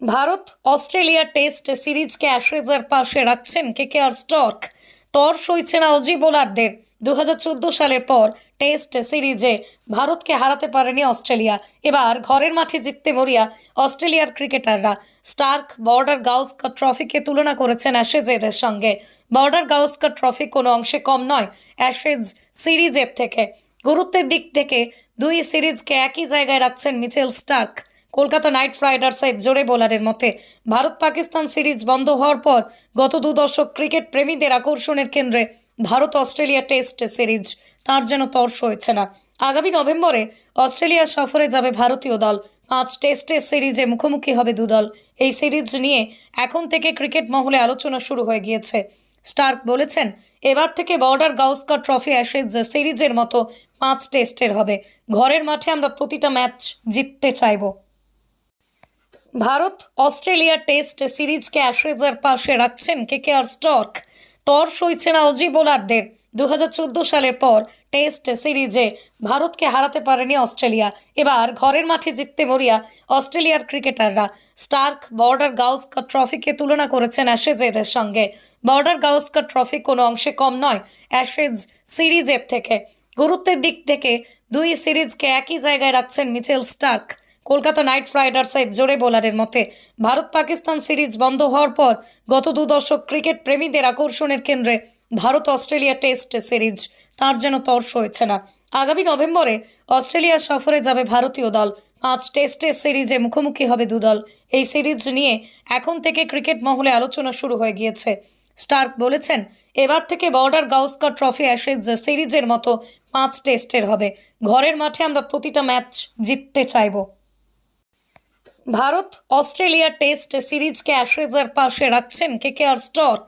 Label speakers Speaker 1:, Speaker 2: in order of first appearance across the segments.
Speaker 1: Bharat, Australia test সিরিজকে অ্যাশরেজের পাশে রাখছেন কেকেআর স্টক তর সইছে না অজি বোলারদের। দু হাজার চোদ্দ সালের পর টেস্ট সিরিজে ভারতকে হারাতে পারেনি অস্ট্রেলিয়া। এবার ঘরের মাঠে জিততে মরিয়া অস্ট্রেলিয়ার ক্রিকেটাররা স্টার্ক বর্ডার গাউস্কার ট্রফিকে তুলনা করেছেন অ্যাশেজের সঙ্গে। বর্ডার গাউস্কার ট্রফি কোনো অংশে কম নয়, অ্যাশেজ সিরিজের থেকে। গুরুত্বের দিক থেকে দুই সিরিজকে একই জায়গায় রাখছেন মিচেল স্টার্ক। কলকাতা নাইট রাইডার্সের জোরে বোলারের মতে ভারত পাকিস্তান সিরিজ বন্ধ হওয়ার পর গত দু দশক ক্রিকেট প্রেমীদের আকর্ষণের কেন্দ্রে ভারত অস্ট্রেলিয়া টেস্ট সিরিজ, তার যেন তর্স হয়েছে না। আগামী নভেম্বরে অস্ট্রেলিয়া সফরে যাবে ভারতীয় দল। পাঁচ টেস্টের সিরিজে মুখোমুখি হবে দুদল এই সিরিজ নিয়ে এখন থেকে ক্রিকেট মহলে আলোচনা শুরু হয়ে গিয়েছে। স্টার্ক বলেছেন, এবার থেকে বর্ডার গাউস্কার ট্রফি অ্যাশেজ সিরিজের মতো পাঁচ টেস্টের হবে। ঘরের মাঠে আমরা প্রতিটা ম্যাচ জিততে চাইব। ভারত অস্ট্রেলিয়া টেস্ট সিরিজকে অ্যাশরেজের পাশে রাখছেন কেকেআর স্টক তর সইছে না অজি বোলারদের। দু হাজার চোদ্দ সালের পর টেস্ট সিরিজে ভারতকে হারাতে পারেনি অস্ট্রেলিয়া। এবার ঘরের মাঠে জিততে মরিয়া অস্ট্রেলিয়ার ক্রিকেটাররা স্টার্ক বর্ডার গাউস্কার ট্রফিকে তুলনা করেছেন অ্যাশেজের সঙ্গে। বর্ডার গাউস্কার ট্রফি কোনো অংশে কম নয়, অ্যাশেজ সিরিজের থেকে। গুরুত্বের দিক থেকে দুই সিরিজকে একই জায়গায় রাখছেন মিচেল স্টার্ক। কলকাতা নাইট রাইডার্সের জোরে বোলারের মতে ভারত পাকিস্তান সিরিজ বন্ধ হওয়ার পর গত দু দশক ক্রিকেট প্রেমীদের আকর্ষণের কেন্দ্রে ভারত অস্ট্রেলিয়া টেস্ট সিরিজ, তার যেন তর্স হয়েছে না। আগামী নভেম্বরে অস্ট্রেলিয়া সফরে যাবে ভারতীয় দল। পাঁচ টেস্টের সিরিজে মুখোমুখি হবে দুদল এই সিরিজ নিয়ে এখন থেকে ক্রিকেট মহলে আলোচনা শুরু হয়ে গিয়েছে। স্টার্ক বলেছেন, এবার থেকে বর্ডার গাউস্কার ট্রফি অ্যাশেজ সিরিজের মতো পাঁচ টেস্টের হবে। ঘরের মাঠে আমরা প্রতিটা ম্যাচ জিততে চাইব। ভারত অস্ট্রেলিয়া টেস্ট সিরিজকে অ্যাশরেজের পাশে রাখছেন কেকেআর স্টক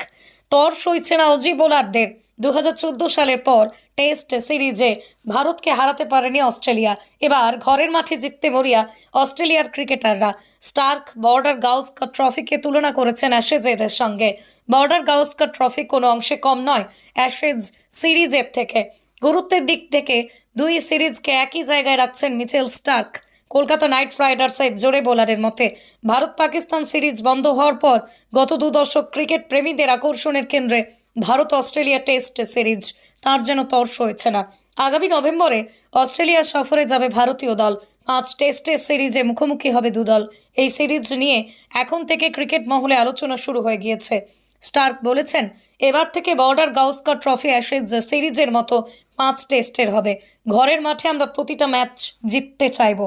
Speaker 1: তর সইছে না অজি বোলারদের। দু হাজার চোদ্দ সালের পর টেস্ট সিরিজে ভারতকে হারাতে পারেনি অস্ট্রেলিয়া। এবার ঘরের মাঠে জিততে মরিয়া অস্ট্রেলিয়ার ক্রিকেটাররা স্টার্ক বর্ডার গাউস্কার ট্রফিকে তুলনা করেছেন অ্যাশেজের সঙ্গে। বর্ডার গাউস্কার ট্রফি কোনো অংশে কম নয়, অ্যাশেজ সিরিজের থেকে। গুরুত্বের দিক থেকে দুই সিরিজকে একই জায়গায় রাখছেন মিচেল স্টার্ক। কলকাতা নাইট রাইডার্সের জোরে বোলারের মতে, ভারত পাকিস্তান সিরিজ বন্ধ হওয়ার পর গত দু দশক ক্রিকেট প্রেমীদের আকর্ষণের কেন্দ্রে ভারত অস্ট্রেলিয়া টেস্ট সিরিজ। তার যেন তর্স হয়েছে না। আগামী নভেম্বরে অস্ট্রেলিয়া সফরে যাবে ভারতীয় দল। পাঁচ টেস্টের সিরিজে মুখোমুখি হবে দুদল এই সিরিজ নিয়ে এখন থেকে ক্রিকেট মহলে আলোচনা শুরু হয়ে গিয়েছে। স্টার্ক বলেছেন, এবার থেকে বর্ডার গাউস্কার ট্রফি অ্যাশেজ সিরিজের মতো পাঁচ টেস্টের হবে। ঘরের মাঠে আমরা প্রতিটা ম্যাচ জিততে চাইব।